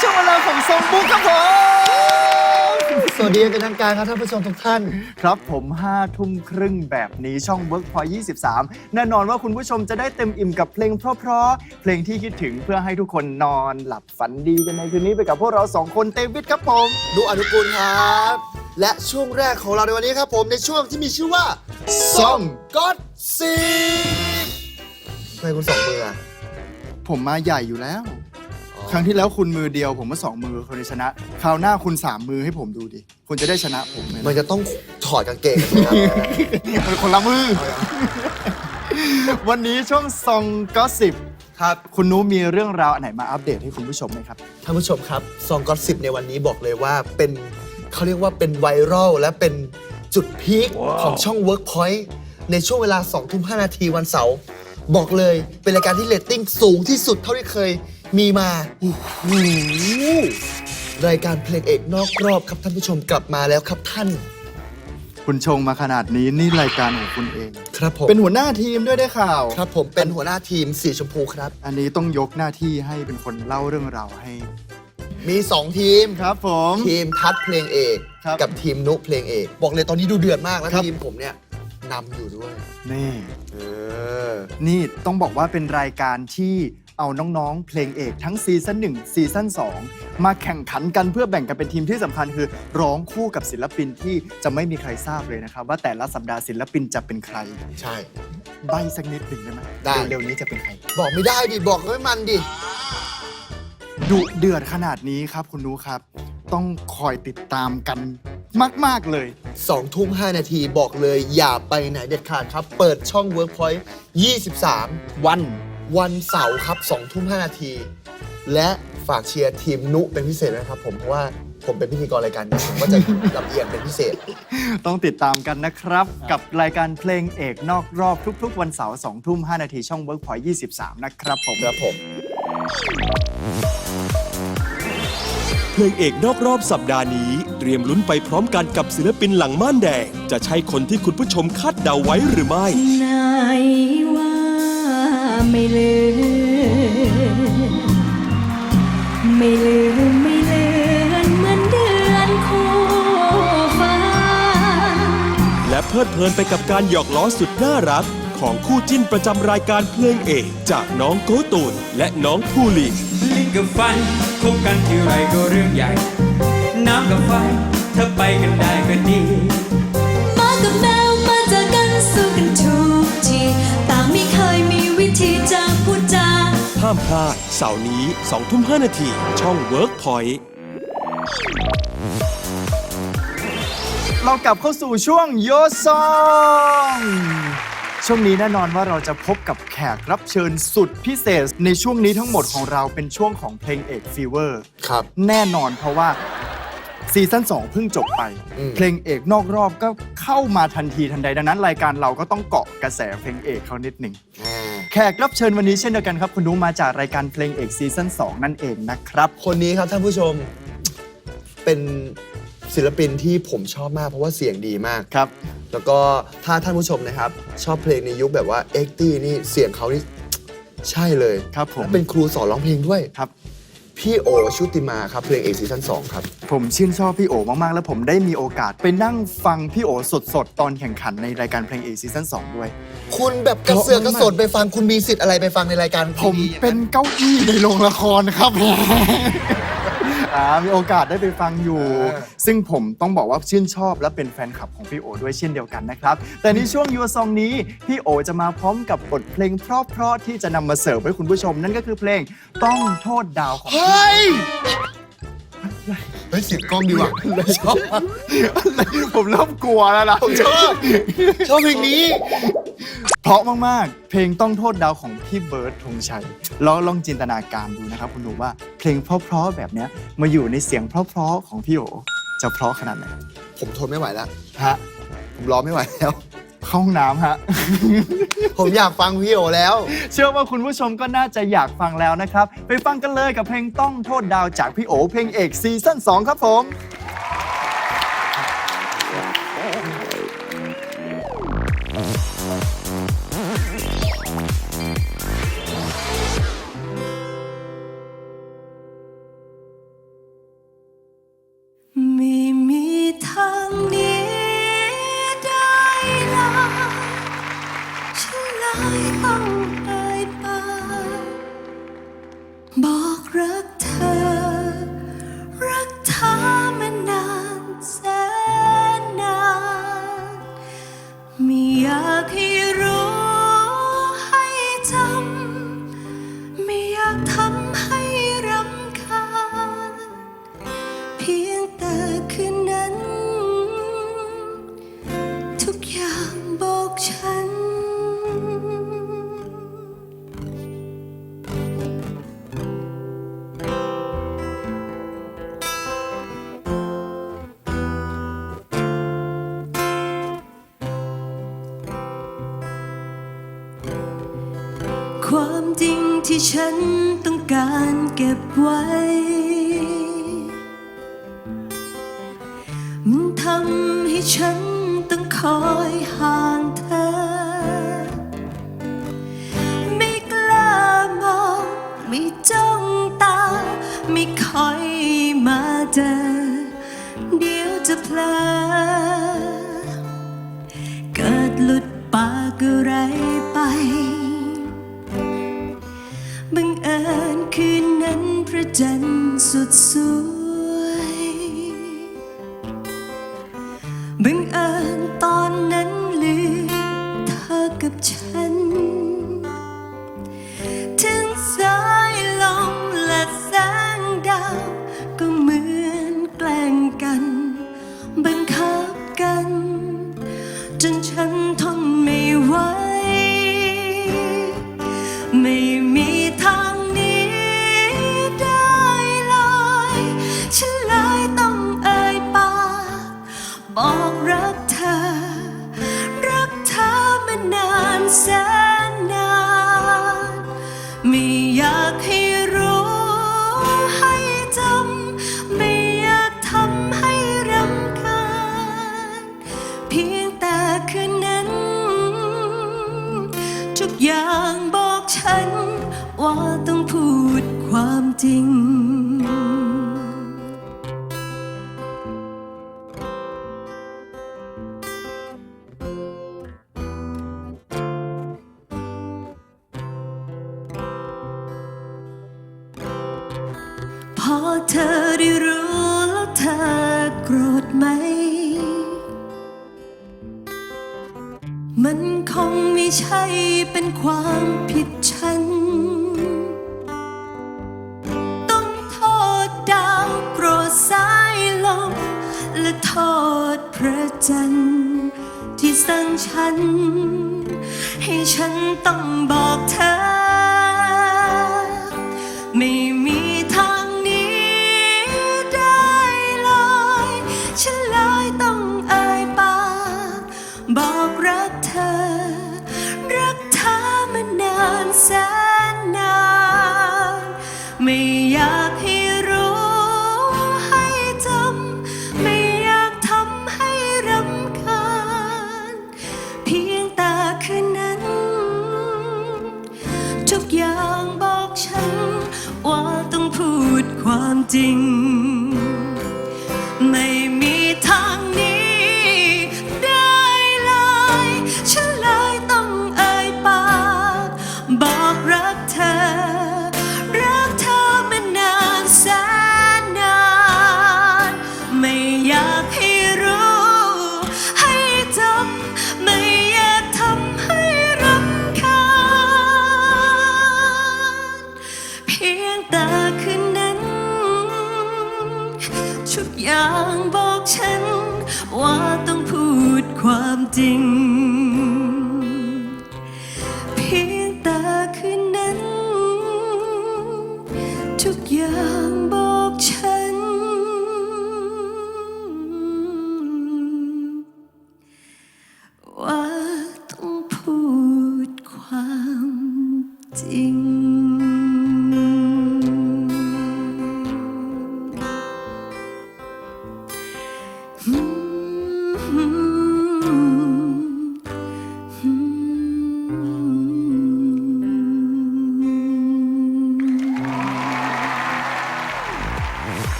ช่วงเวลาของทรงบุ๊กครับผมสวัสดีเป็นทางการครับท่านผู้ชมทุกท่าน ครับผม5ทุ่มครึ่งแบบนี้ช่อง Workpoint 23 แน่นอนว่าคุณผู้ชมจะได้เต็มอิ่มกับเพลงเพราะๆ เพลงที่คิดถึงเพื่อให้ทุกคนนอนหลับฝันดีกันในคืนนี้ไปกับพวกเราสองคนเตวิทครับผม ดูอนุกูลครับ และช่วงแรกของเราในวันนี้ครับผมในช่วงที่มีชื่อว่าซ่อมก็อดซี ทำไมคุณสองมืออะผมมาใหญ่อยู่แล้วครั้งที่แล้วคุณมือเดียว ผมมาสองมือคนที่ชนะ คราวหน้าคุณสามมือให้ผมดูดิคุณจะได้ชนะผมเลยมันนะจะต้องถอดกางเกงนะครับมันคนละมือ วันนี้ช่วงซองก็สิบครับ คุณนุมีเรื่องราวอันไหนมาอัปเดตให้คุณผู้ชมไหมครับ ท่านผู้ชมครับซองก็อดสิบในวันนี้บอกเลยว่าเป็นเขาเรียกว่าเป็นไวรัลและเป็นจุดพีคของช่อง Workpoint ในช่วงเวลา2ทุ่ม5นาทีวันเสาร์ บอกเลยเป็นรายการที่เรตติ้งสูงที่สุดเท่าที่เคยมีมารายการเพลงเอกนอกรอบครับท่านผู้ชมกลับมาแล้วครับท่าน คุณชงมาขนาดนี้นี่รายการของคุณเอง ครับผม เป็นหัวหน้าทีมด้วยได้ข่าว ครับผมเป็นหัวหน้าทีมสีชมพูครับ อันนี้ต้องยกหน้าที่ให้เป็นคนเล่าเรื่องราวให้ มี 2 ทีม ครับผม ทีมทัดเพลงเอก ครับกับทีมนุเพลงเอก บอกเลยตอนนี้ดูเดือดมากแล้วครับ ทีมผมเนี่ย นำอยู่ด้วย นี่ เออ นี่ต้องบอกว่าเป็นรายการที่เอาน้องๆ เพลงเอกทั้งซีซั่น1ซีซั่น2 มาแข่งขันกันเพื่อแบ่งกันเป็นทีมที่สำคัญคือ ร้องคู่กับศิลปินที่จะไม่มีใครทราบเลยนะครับ ว่าแต่ละสัปดาห์ศิลปินจะเป็นใคร ใช่ ใบสักนิดหนึ่งได้ไหมได้ เร็วๆนี้จะเป็นใคร บอกไม่ได้ดิ บอกไม่มันดิ ดุเดือดขนาดนี้ครับคุณนุครับ ต้องคอยติดตามกัน มาก ๆ เลย 2 ทุ่ม 5 นาทีบอกเลย อย่าไปไหนเด็ดขาดครับ เปิดช่อง Workpoint 23 วัน วันเสาร์ครับ 2 ทุ่ม 5 นาที และฝากเชียร์ทีมนุเป็นพิเศษนะครับผมเพราะว่าผมเป็นพิธีกรรายการนี้ผมก็จะลำเอียงเป็นพิเศษ ต้องติดตามกันนะครับ กับรายการเพลงเอกนอกรอบทุก ๆ วันเสาร์2ทุ่ม 5 นาทีช่อง Workpoint 23 นะครับผมครับผม เพลงเอกนอกรอบสัปดาห์นี้ เตรียมลุ้นไปพร้อมกันกับศิลปินหลังม่านแดง จะใช่คนที่คุณผู้ชมคาดเดาไว้หรือไม่ ไหนว่าไม่ลืมไม่ลืมไม่เลือนเหมือนเดือนคู่ฟ้า และเพลิดเพลินไปกับการหยอกล้อสุดน่ารัก ของคู่จิ้นประจำรายการเพลงเอกจากน้องโกตูนและน้องภูลินลิ้นกับฟันคบกันที่ไรก็เรื่องใหญ่ น้ำกับไฟถ้าไปกันได้ก็ดีหมากับแมวมาเจอกันสู้กันทุกทีต่างไม่เคยมีวิธีจะพูดจาห้ามพลาดเสาร์นี้2ทุ่ม5นาที ช่อง Workpoint เรากลับเข้าสู่ช่วงโยซองช่วงนี้แน่นอนว่าเราจะพบกับแขกรับเชิญสุดพิเศษ ในช่วงนี้ทั้งหมดของเราเป็นช่วงของเพลงเอกฟีเวอร์ ครับ แน่นอนเพราะว่า ซีซั่น2เพิ่งจบไป อืม เพลงเอกนอกรอบก็เข้ามาทันทีทันใดดังนั้น รายการเราก็ต้องเกาะกระแสเพลงเอกเขานิดหนึ่ง อ่าแขกรับเชิญวันนี้เช่นเดียวกันครับ คุณนุมาจากรายการเพลงเอกซีซั่น2นั่นเองนะครับ คนนี้ครับท่านผู้ชมเป็นศิลปินที่ผมชอบมากเพราะว่าเสียงดีมาก ครับ แล้วก็ถ้าท่านผู้ชมนะครับ ชอบเพลงในยุคแบบว่าเอ็กตี้นี่เสียงเขานี่ ใช่เลยครับผม และเป็นครูสอนร้องเพลงด้วย ครับ พี่โอชุติมาครับเพลงเอกซีซั่น2ครับ ผมชื่นชอบพี่โอมากๆ แล้วผมได้มีโอกาสไปนั่งฟังพี่โอสดๆ ตอนแข่งขันในรายการเพลงเอกซีซั่น2ด้วย คุณแบบกระเสือกกระสนไปฟังคุณมีสิทธิ์อะไรไปฟังในรายการผมทีวีอย่างเป็นเก้าอี้ในโรงละครครับ อ่ามีโอกาสได้ไปฟังอยู่ซึ่งผมต้องบอกว่าชื่นชอบและเป็นแฟนคลับของพี่โอด้วยเช่นเดียวกันนะครับ แต่ในช่วงยูซองนี้ พี่โอจะมาพร้อมกับบทเพลงเพราะๆที่จะนำมาเสิร์ฟให้คุณผู้ชม นั่นก็คือเพลงต้องโทษดาวของ เฮ้ย เฮ้ยเสียงกล้องดีว่ะชอบผมเริ่มกลัวแล้วนะผมชอบชอบเพลงนี้เพราะมากๆ เพลงต้องโทษดาวของพี่เบิร์ดธงชัยลองลองจินตนาการดูนะครับ คุณดูว่าเพลงเพราะๆแบบเนี้ยมาอยู่ในเสียงเพราะๆของพี่โอจะเพราะขนาดไหนผมทนไม่ไหวแล้วฮะผมรอไม่ไหวแล้ว เข้าห้องน้ำฮะ ผมอยากฟังพี่โอแล้ว เชื่อว่าคุณผู้ชมก็น่าจะอยากฟังแล้วนะครับ ไปฟังกันเลยกับเพลงต้องโทษดาวจากพี่โอเพลงเอกซีซั่น2ครับผม ไว้ มันทำให้ฉันต้องคอยห่างเธอ ไม่กล้ามองไม่จ้องตา ไม่คอยมาเจอ เดี๋ยวจะเพลอเกิดหลุดปากอะไร จันทร์สุดสู ให้ฉันต้องบอกเธอ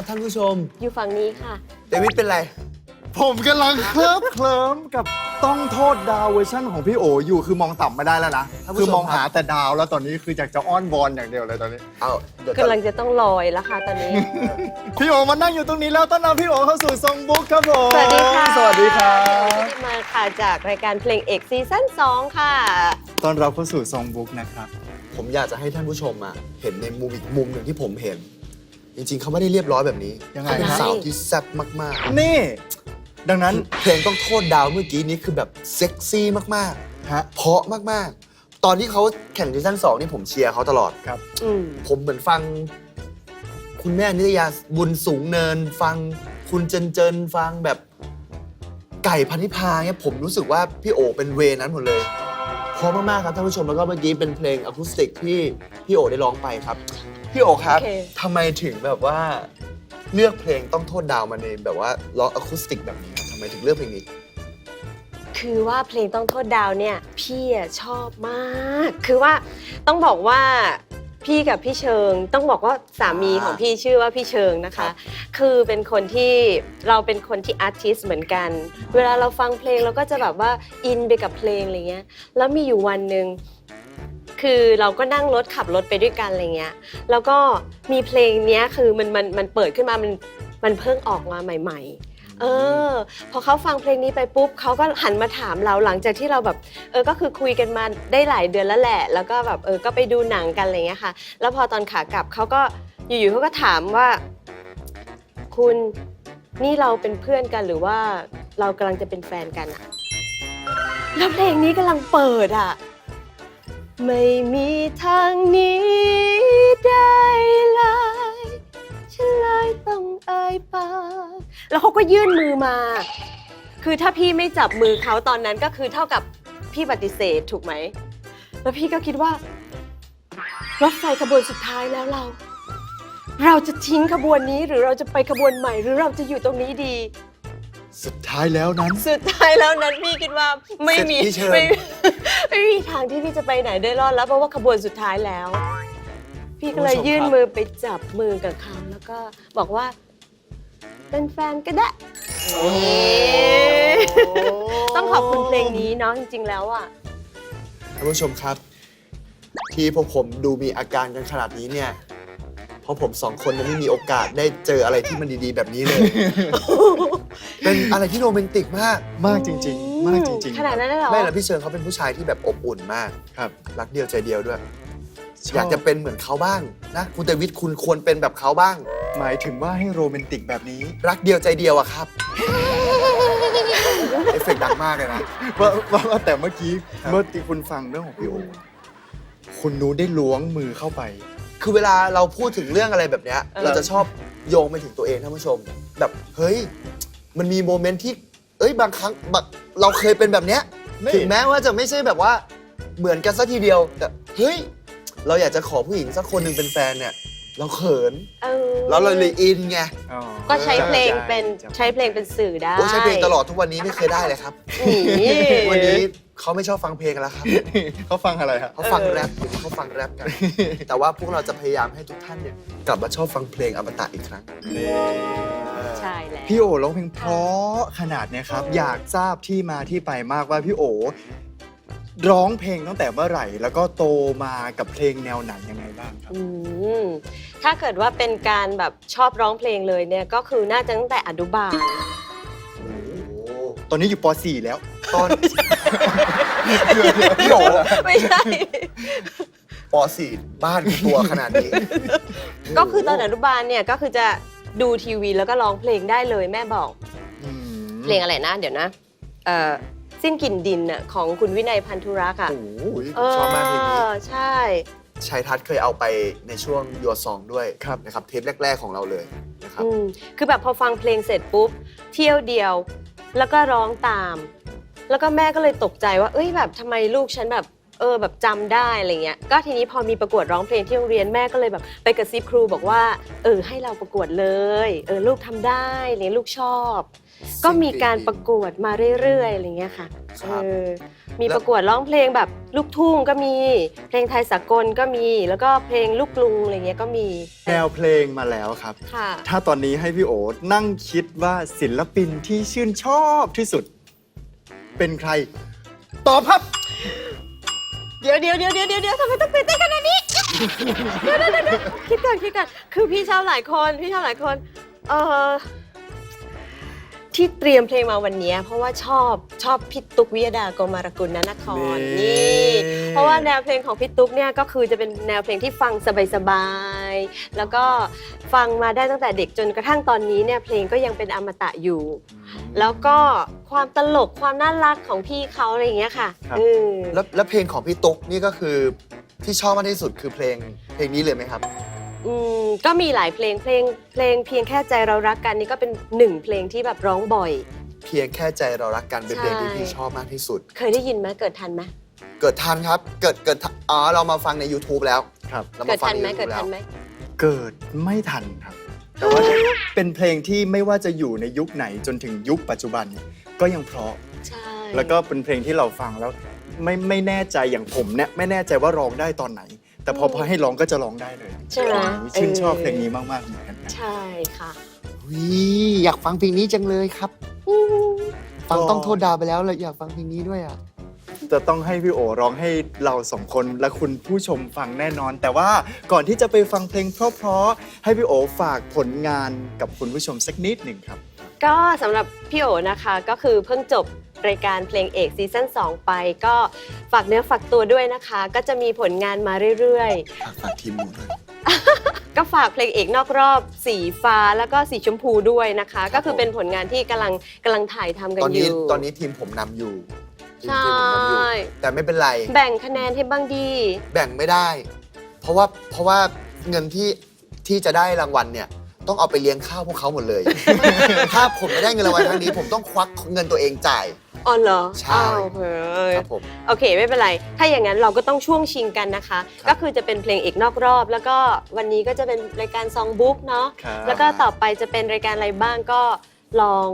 ครับท่านผู้ชม อยู่ฝั่งนี้ค่ะ เดวิดเป็นไร ผมกำลังเคลิบเคลิ้มกับต้องโทษดาวเวอร์ชันของพี่โออยู่คือมองต่ำไม่ได้แล้วนะ ท่านผู้ชม คือมองครับหาแต่ดาวแล้วตอนนี้คืออยากจะอ้อนวอนอย่างเดียวเลยตอนนี้ เอาเดี๋ยวกำลังจะต้องลอยแล้วค่ะตอนนี้ พี่โอมานั่งอยู่ตรงนี้แล้วต้อนรับพี่โอเข้าสู่ทรงบุ๊กครับผมสวัสดีค่ะสวัสดีครับที่มาค่ะจากรายการเพลงเอกซีซั่น2ค่ะ ต้อนรับเข้าสู่ทรงบุ๊กนะครับ ผมอยากจะให้ท่านผู้ชมอะเห็นในมุมอีกมุมหนึ่งที่ผมเห็น จริงๆ เขาไม่ได้เรียบร้อยแบบนี้ยังไงเขาเป็นฮะ สาวที่แซ่บมากนี่ ดังนั้นๆ เพลงต้องโทษดาวเมื่อกี้นี้คือแบบเซ็กซี่มากฮะ ๆ เพราะมากๆ ตอนที่เขาแข่งซีซั่นสองนี่ผมเชียร์เขาตลอดครับอืม ผมเหมือนฟัง คุณแม่นิตยาบุญสูงเนิน ฟังคุณเจนเจนฟังแบบไก่พันธิพาเนี่ยผมรู้สึกว่าพี่โอเป็นเวนั้นหมดเลย เพราะมากๆครับท่านผู้ชมแล้วก็เมื่อกี้เป็นเพลงอะคูสติกที่พี่โอได้ร้องไปครับ พี่โอครับโอเค ทำไมถึงแบบว่า เลือกเพลงต้องโทษดาวมาในแบบว่าร้องอะคูสติกแบบนี้ครับทำไมถึงเลือกเพลงนี้ คือว่าเพลงต้องโทษดาวเนี่ย พี่อะชอบมาก คือว่าต้องบอกว่า พี่กับพี่เชิงต้องบอกว่าสามีของพี่ชื่อว่าพี่เชิงนะครัคะบคือเป็นคนที่เราเป็นคนที่อาร์ติสเหมือนกัน เวลาเราฟังเพลงเราก็จะแบบว่าอินไปกับเพลงอะไรเงี้ยแล้วมีอยู่วันหนึ่งคือเราก็นั่งรถขับรถไปด้วยกันอะไรเงี้ย แล้วก็มีเพลงเนี้ยคือมันมันมันเปิดขึ้นมามันมันเพิ่งออกมาใหม่ ๆ เออ พอเขาฟังเพลงนี้ไปปุ๊บเขาก็หันมาถามเราหลังจากที่เราแบบเออก็คือคุยกันมาได้หลายเดือนแล้วแหละ แล้วก็แบบเออก็ไปดูหนังกันอะไรเงี้ยค่ะ แล้วพอตอนขากลับเขาก็อยู่ๆเขาก็ถามว่า คุณนี่เราเป็นเพื่อนกันหรือว่าเรากำลังจะเป็นแฟนกันอะแล้วเพลงนี้กำลังเปิดอะไม่มีทางหนี้ได้เลย ฉันเลยต้องเอ่ยปากแล้วเขาก็ยื่นมือมา คือถ้าพี่ไม่จับมือเขาตอนนั้นก็คือเท่ากับพี่ปฏิเสธถูกไหม แล้วพี่ก็คิดว่า รถไฟขบวนสุดท้ายแล้วเรา เราจะทิ้งขบวนนี้หรือเราจะไปขบวนใหม่ หรือเราจะอยู่ตรงนี้ดี สุดท้ายแล้วนั้น สุดท้ายแล้วนั้นพี่คิดว่าไม่มีเสร็จพี่เชิญ ไม่ไม่มีทางที่พี่จะไปไหนได้รอดแล้วเพราะว่าขบวนสุดท้ายแล้ว พี่ก็เลยยื่นมือไปจับมือกับเขาแล้วก็บอกว่า เป็นแฟนก็ได้ ต้องขอบคุณเพลงนี้เนาะจริง ๆ แล้วอะ ท่านผู้ชมครับ ที่พวกผมดูมีอาการกันขนาดนี้เนี่ย เพราะผมสองคนยังไม่มีโอกาสได้เจออะไรที่มันดีๆแบบนี้เลย เป็นอะไรที่โรแมนติกมาก มากจริง ๆ มากจริงๆขนาดนั้นเลยเหรอ ไม่ละพี่เชิญเขาเป็นผู้ชายที่แบบอบอุ่นมาก ครับ รักเดียวใจเดียวด้วย ชบอยากจะเป็นเหมือนเขาบ้างนะคุณเตวิทคุณควรเป็นแบบเขาบ้าง หมายถึงว่าให้โรแมนติกแบบนี้ รักเดียวใจเดียวอะครับ เอฟเฟกต์ดังมากเลยนะ ว่าว่าว่าแต่เมื่อกี้ครับ เมื่อที่คุณฟังเรื่องของพี่โอคุณนูได้ล้วงมือเข้าไป คือเวลาเราพูดถึงเรื่องอะไรแบบเนี้ย เออ เราจะชอบโยงไปถึงตัวเองท่านผู้ชม แบบเฮ้ย มันมีโมเมนต์ที่ เอ้ยบางครั้งแบบเราเคยเป็นแบบเนี้ยนี่ ถึงแม้ว่าจะไม่ใช่แบบว่าเหมือนกันสัทีเดียวแต่เฮ้ย เราอยากจะขอผู้หญิงสักคนหนึ่งเป็นแฟนเนี่ย เราเขิน เออแล้วเราเลยอินไงอ๋อก็ใช้เพลงจำเป็นจำใช้เพลงเป็นสื่อได้โอ้ใช้เพลงตลอดทุกวันนี้ไม่เคยได้เลยครับ นี่วันนี้เขาไม่ชอบฟังเพลงกันแล้วครับ เขาฟังอะไรครับเขาฟังแรปอยู่เขาฟังแรปกัน แต่ว่าพวกเราจะพยายามให้ทุกท่านเนี่ยกลับมาชอบฟังเพลงอมตะอีกครั้ง ใช่แล้ว พี่โอร้องเพลงเพราะขนาดเนี้ยครับ อยากทราบที่มาที่ไปมากว่าพี่โอ ร้องเพลงตั้งแต่เมื่อไหร่ แล้วก็โตมากับเพลงแนวไหนยังไงบ้างครับ อืมถ้าเกิดว่าเป็นการแบบชอบร้องเพลงเลยเนี่ยก็คือน่าจะตั้งแต่อนุบาล ตอนนี้อยู่ป .4 แล้ว ตอนพี่โอไม่ใช่ ป .4 บ้านตัวขนาดนี้ ก็คือตอนอนุบาลเนี่ยก็คือจะดูทีวีแล้วก็ร้องเพลงได้เลยแม่บอก อืมเพลงอะไรนะ เดี๋ยวนะ เอ่อ สิ้นกลิ่นดินน่ะของคุณวินัยพันธุรักษ์อะโอ้ยผมชอบมากเพลงนี้ออใช่ ชัยทัศน์เคยเอาไปในช่วงยัวซองด้วยนะครับเทปแรก ๆ ของเราเลยนะครับ อืมคือแบบพอฟังเพลงเสร็จปุ๊บ เที่ยวเดียว แล้วก็ร้องตาม แล้วก็แม่ก็เลยตกใจว่า เอ้ยแบบทำไมลูกฉันแบบ เออแบบจำได้อะไรเงี้ย ก็ทีนี้พอมีประกวดร้องเพลงที่โรงเรียนแม่ก็เลยแบบไปกระซิบครูบอกว่า เออให้เราประกวดเลย เออลูกทำได้เนี่ยลูกชอบ ก็มีการประกวดมาเรื่อยๆอะไรเงี้ยค่ะครับเออมีประกวดร้องเพลงแบบลูกทุ่งก็มีเพลงไทยสากลก็มี แล้วก็เพลงลูกกรุงอะไรเงี้ยก็มีแนวเพลงมาแล้วครับ ค่ะ ถ้าตอนนี้ให้พี่โอนั่งคิดว่าศิลปินที่ชื่นชอบที่สุด เป็นใคร ตอบครับ เดี๋ยวเดี๋ยวเดี๋ยวเดี๋ยวเดี๋ยวเดี๋ยวทำไมต้องตื่นเต้นขนาดนี้ เดี๋ยวเดี๋ยวเดี๋ยวเดี๋ยวคิดก่อนคิดก่อนคือพี่ชอบหลายคนพี่ชอบหลายคน เออ ที่เตรียมเพลงมาวันเนี้ยเพราะว่าชอบชอบพี่ตุ๊กวิยดาโกมารกุลนนครนี่ นี่เพราะว่าแนวเพลงของพี่ตุ๊กเนี่ยก็คือจะเป็นแนวเพลงที่ฟังสบายๆแล้วก็ฟังมาได้ตั้งแต่เด็กจนกระทั่งตอนนี้เนี่ยเพลงก็ยังเป็นอมตะอยู่ แล้วก็ความตลกความน่ารักของพี่เขาอะไรอย่างเงี้ยค่ะครับ เออแล้วแล้วเพลงของพี่ตุ๊กนี่ก็คือที่ชอบมากที่สุดคือเพลงเพลงนี้เลยไหมครับ อืมก็มีหลายเพลงเพลง เพลงเพียงแค่ใจเรารักกันนี่ก็เป็นหนึ่งเพลงที่แบบร้องบ่อย เพียงแค่ใจเรารักกันเป็นเพลงที่ใช่พี่ชอบมากที่สุด เคยได้ยินไหมเกิดทันไหมเกิดทันครับ เกิดเกิดทันอ๋อเรามาฟังใน YouTube แล้วครับ เราเกิมาดฟังทันใน ไหม YouTube เกิดทันไหม เกิดไม่ทันครับ แต่ว่าเป็นเพลงที่ไม่ว่าจะอยู่ในยุคไหนจนถึงยุคปัจจุบันเนี่ยก็ยังเพราะ ใช่แล้วก็เป็นเพลงที่เราฟังแล้ว ไม่ไม่แน่ใจอย่างผมเนี่ยไม่แน่ใจว่าร้องได้ตอนไหน แต่พอพอให้ร้องก็จะร้องได้เลยใช่ไหม ชื่นชอบเออเพลงนี้มากๆเหมือนกันครับ ใช่ค่ะ วิอยากฟังเพลงนี้จังเลยครับอืมฟังก็ ต้องโทษดาวไปแล้วเลยอยากฟังเพลงนี้ด้วยอะ จะต้องให้พี่โอร้องให้เราสองคนและคุณผู้ชมฟังแน่นอน แต่ว่าก่อนที่จะไปฟังเพลงเพราะๆให้พี่โอฝากผลงานกับคุณผู้ชมสักนิดหนึ่งครับ ก็สำหรับพี่โอนะคะก็คือเพิ่งจบรายการเพลงเอกซีซั่น2 ไปก็ฝากเนื้อฝากตัวด้วยนะคะ ก็จะมีผลงานมาเรื่อยฝากฝากทีมหนูด้วยๆ ก็ฝากเพลงเอกนอกรอบ สีฟ้าแล้วก็สีชมพูด้วยนะคะ ก็คือเป็นผลงานที่กำลังกำลังถ่ายทำกันตอนอนี้ยู่ตอนนี้ทีมผมนำอยู่ทีมใช่ทีมผมนำอยู่ แต่ไม่เป็นไร แบ่งคะแนนให้บ้างดี แบ่งไม่ได้ เพราะว่าเพราะว่าเงินที่ที่จะได้รางวัลเนี่ย ต้องเอาไปเลี้ยงข้าวพวกเขาหมดเลย ถ้าผมไม่ได้เงินรางวัลครั้งนี้ผมต้องควักเงินตัวเองจ่าย อ๋อเหรอใช่ อ้าวเฮ้ยครับผม โอเคไม่เป็นไร ถ้าอย่างนั้นเราก็ต้องช่วงชิงกันนะคะ ครับ ก็คือจะเป็นเพลงเอกนอกรอบ แล้วก็วันนี้ก็จะเป็นรายการซองบุ๊กเนาะ ครับ แล้วก็ต่อไปจะเป็นรายการอะไรบ้างก็ลอง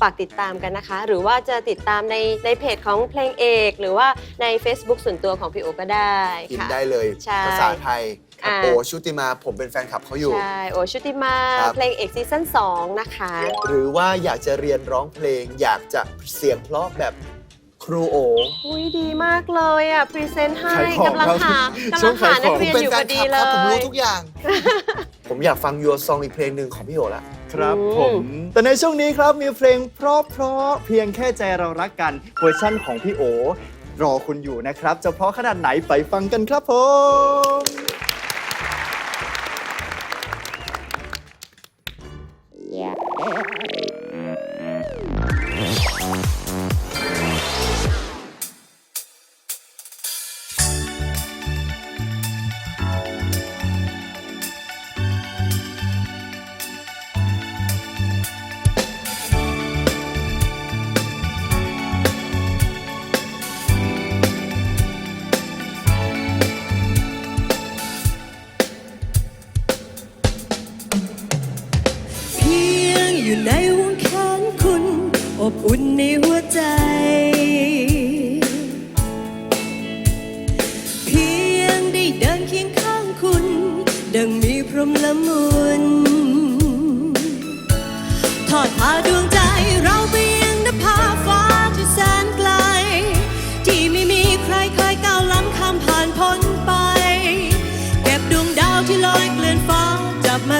ฝากติดตามกันนะคะ หรือว่าจะติดตามในในเพจของเพลงเอก หรือว่าใน Facebook ส่วนตัวของพี่โอก็ได้พิมค่ะพ์ได้เลย ใช่ ภาษาไทย ครับอ่า โอชุติมาผมเป็นแฟนคลับเขาอยู่ ใช่ โอชุติมา ครับ เพลงเอกซีซั่น2นะคะ หรือว่าอยากจะเรียนร้องเพลง อยากจะเสียงเพราะแบบครูโอ อุ้ยดีมากเลยอะ พรีเซนต์ให้ขายของกำลังครับหาช่กำลัวงงหาขายของนักเรียนเป็นอยู่แฟพอนดีคลับเลครับผมรู้ยทุกอย่าง ผมอยากฟังยัวซองอีกเพลงหนึ่งของพี่โอละ ครับอืม ผม แต่ในช่วงนี้ครับมีเพลงเพราะๆเพียงแค่ใจเรารักกันเวอร์ชั่นของพี่โอ รอคุณอยู่นะครับ จะเพราะขนาดไหนไปฟังกันครับผม Oh,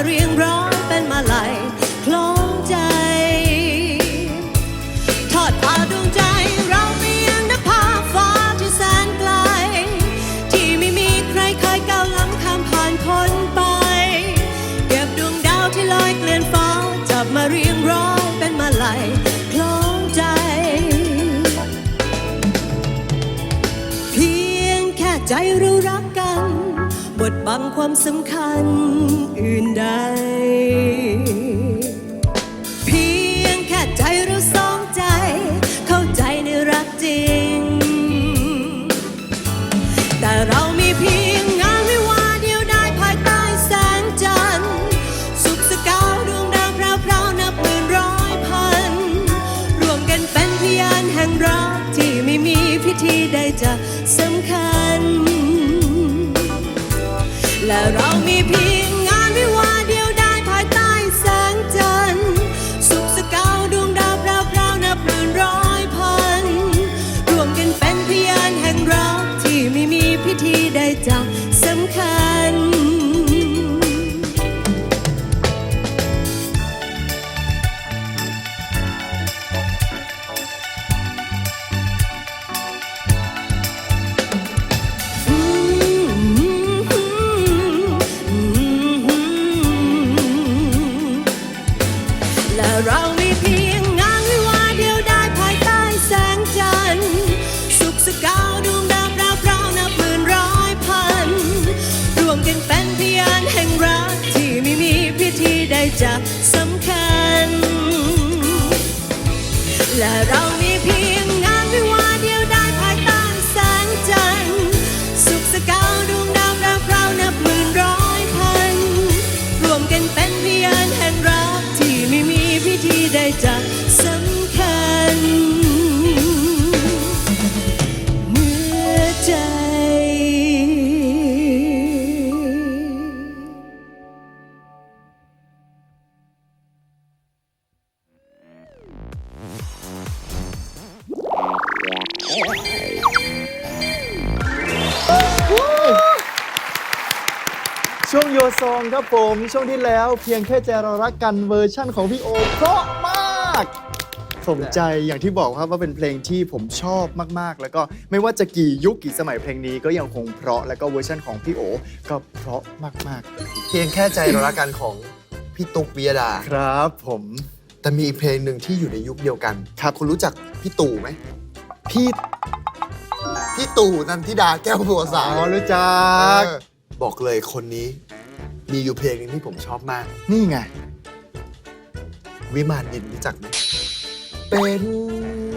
เรียงร้อยเป็นมาลัยคล้องใจ ทอดพาดวงใจเราไปยังนภาฟ้าที่แสนไกล ที่ไม่มีใครเคยก้าวล้ำข้ามผ่านพ้นไป เก็บดวงดาวที่ลอยเกลื่อนฟ้า จับมาเรียงร้อยเป็นมาลัยคล้องใจ เพียงแค่ใจร บังความสำคัญอื่นใด ธี ช่วงที่แล้ว เพียงแค่ใจเรารักกันเวอร์ชั่นของพี่โอเพราะมากสมใจอย่างที่บอกครับว่าเป็นเพลงที่ผมชอบมากๆ แล้วก็ไม่ว่าจะกี่ยุคกี่สมัยเพลงนี้ก็ยังคงเพราะแล้วก็เวอร์ชั่นของพี่โอก็เพราะมากเพียงแค่ใจเรารักกันของพี่ตุ๊กวิยดา ๆ ครับผม แต่มีอีกเพลงหนึ่งที่อยู่ในยุคเดียวกันครับคุณรู้จักพี่ตู่ไหมพี่พี่ตู่นันทิดาแก้วบัวสาอ๋วอรู้จัก เออบอกเลยคนนี้ มีอยู่เพลงหนึงที่ผมชอบมาก นี่ไง วิมานดินรู้จักไหมเป็น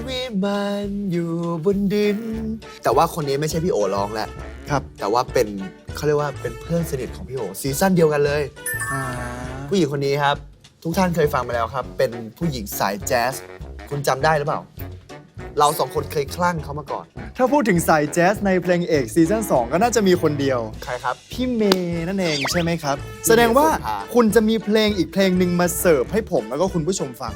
วิมานอยู่บนดิน แต่ว่าคนนี้ไม่ใช่พี่โอร้องแหละ ครับแต่ว่าเป็นเขาเรียกว่าเป็นเพื่อนสนิทของพี่โอซีซั่นเดียวกันเลย อ่าผู้หญิงคนนี้ครับ ทุกท่านเคยฟังมาแล้วครับ เป็นผู้หญิงสายแจ๊สคุณจำได้หรือเปล่า เราสองคนเคยคลั่งเขามาก่อน ถ้าพูดถึงสายแจ๊สในเพลงเอกซีซั่น2ก็น่าจะมีคนเดียว ใครครับ พี่เมย์นั่นเองใช่ไหมครับ แสดงว่าโสภาคุณจะมีเพลงอีกเพลงหนึ่งมาเสิร์ฟให้ผมแล้วก็คุณผู้ชมฟัง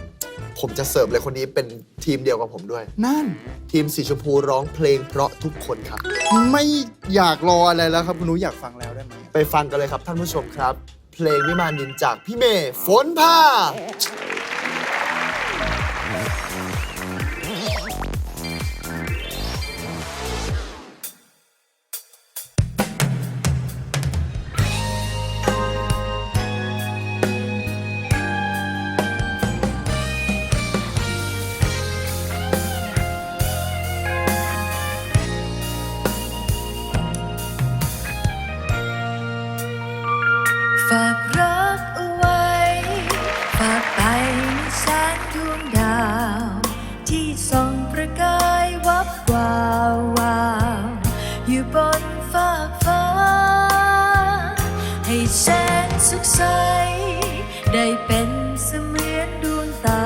ผมจะเสิร์ฟเลยคนนี้เป็นทีมเดียวกับผมด้วย นั่น ทีมสีชมพูร้องเพลงเพราะทุกคนครับ ไม่อยากรออะไรแล้วครับคุณนุ้ยอยากฟังแล้วได้ไหมไปฟังกันเลยครับท่านผู้ชมครับ เพลงวิมานดินจากพี่เมย์ฝนพา ได้เป็นเสมือนดวงตา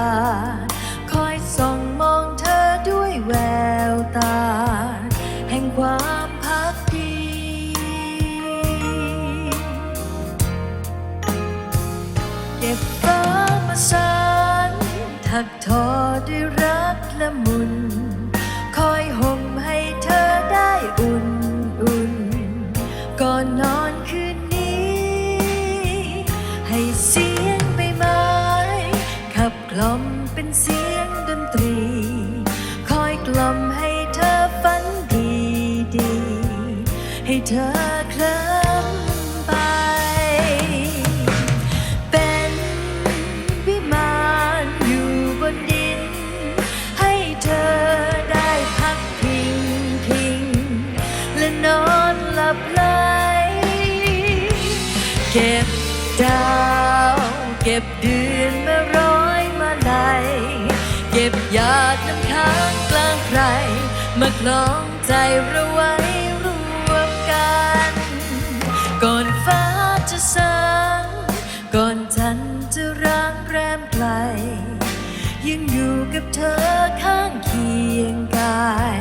บไหลเก็บดาวเก็บเดือนมาร้อยมาไหลเก็บหยาดน้ำค้างกลางไพรมาคล้องใจเราไว้รวมกัน ก่อนฟ้าจะสางก่อนจันจะร้างแรมไกล ยังอยู่กับเธอข้างเคียงกาย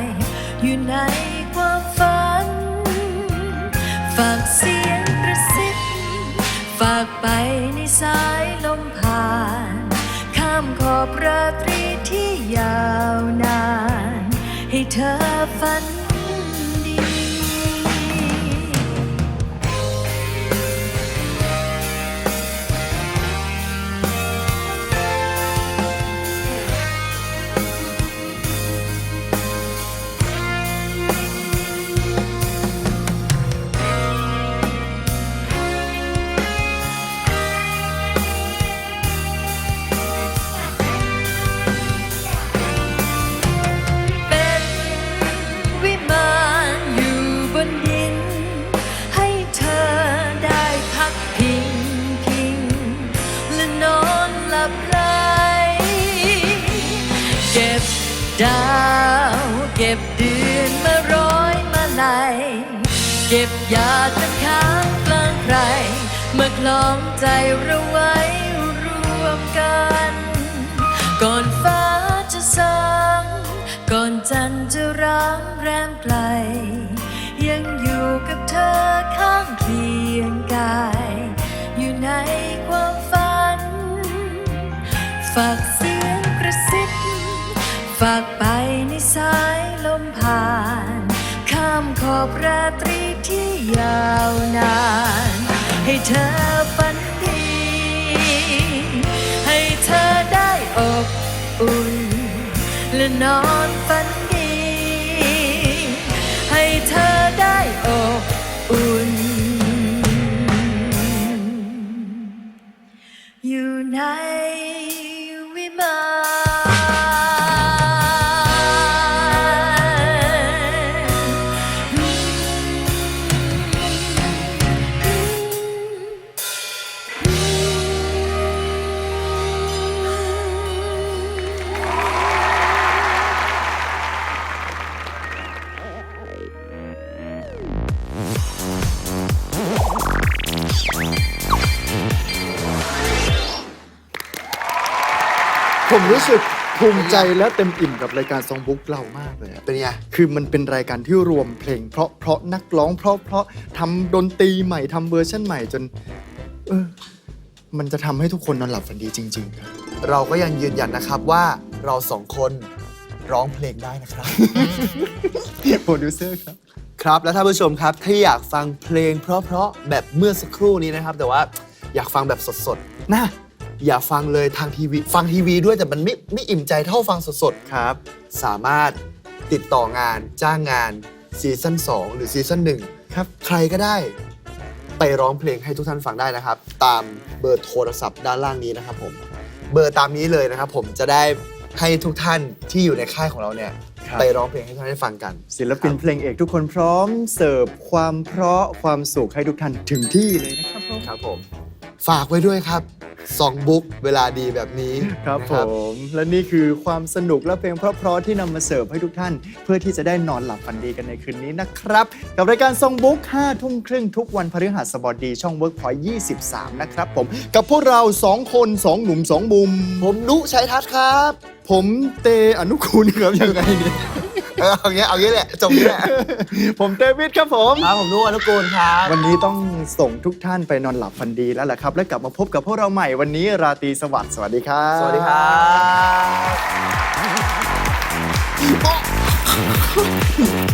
อยู่ในความฝัน ฝากเสียงกระซิบฝากไปในสายลมผ่าน ข้ามขอบราตรีที่ยาวนาน ให้เธอฝัน ในความฝัน ฝากเสียงกระซิบฝากไปในสายลมผ่าน ข้ามขอบราตรีที่ยาวนาน ให้เธอฝันดี ให้เธอได้อบอุ่น และนอนฝันดี ให้เธอได้อบ อ ผมรู้สึกภูมิใจและเต็มอิ่มกับรายการซองบุ๊กเรามากเลยอะเป็นไง คือมันเป็นรายการที่รวมเพลง เพราะเพราะนักร้องเพราะเพราะทำดนตรีใหม่ทำเวอร์ชันใหม่จน เออ มันจะทำให้ทุกคนนอนหลับฝันดีจริง ๆ ครับ เราก็ยังยืนยันนะครับว่าเราสองคนร้องเพลงได้นะครับ โปรดิวเซอร์ครับ ครับแล้วท่านผู้ชมครับถ้าอยากฟังเพลงเพราะๆแบบเมื่อสักครู่นี้นะครับ แต่ว่าอยากฟังแบบสดๆ นะ อย่าฟังเลยทางทีวี ฟังทีวีด้วยแต่มันไม่ไม่อิ่มใจเท่าฟังสดครับ ๆ สามารถติดต่องานจ้างงานซีซั่น2หรือซีซั่น1ครับ ใครก็ได้ ไปร้องเพลงให้ทุกท่านฟังได้นะครับ ตามเบอร์โทรศัพท์ด้านล่างนี้นะครับผมเบอร์ตามนี้เลยนะครับ ผมจะได้ให้ทุกท่านที่อยู่ในค่ายของเราเนี่ยครับ ไปร้องเพลงให้ทุกท่านได้ฟังกัน ศิลปินเพลงเอกทุกคนพร้อมเสิร์ฟความเพราะความสุขให้ทุกท่านถึงที่เลยนะครับผม ครับผม ฝากไว้ด้วยครับสองบุ๊กเวลาดีแบบนี้ครับนะผม และนี่คือความสนุกและเพลงเพราะๆที่นำมาเสิร์ฟให้ทุกท่าน เพื่อที่จะได้นอนหลับฝันดีกันในคืนนี้นะครับ กับรายการทรงบุ๊ก5ทุ่มครึ่งทุกวันพฤหัสบดีช่อง Workpoint 23 นะครับผม กับพวกเรา 2 คน 2 หนุ่ม 2 มุม ผมนุชัยทัศน์ครับ ผมเตอนุคุณครับยังไงเนี่ย เออเอางี้เอางี้แหละจบงี้แหละผมเตวิทครับผม ครับผมนุอนุกูลครับวันนี้ต้องส่งทุกท่านไปนอนหลับฝันดีแล้วล่ะครับ และกลับมาพบกับพวกเราใหม่วันนี้ราตรีสวัสดิ์สวัสดีครับ สวัสดีครับ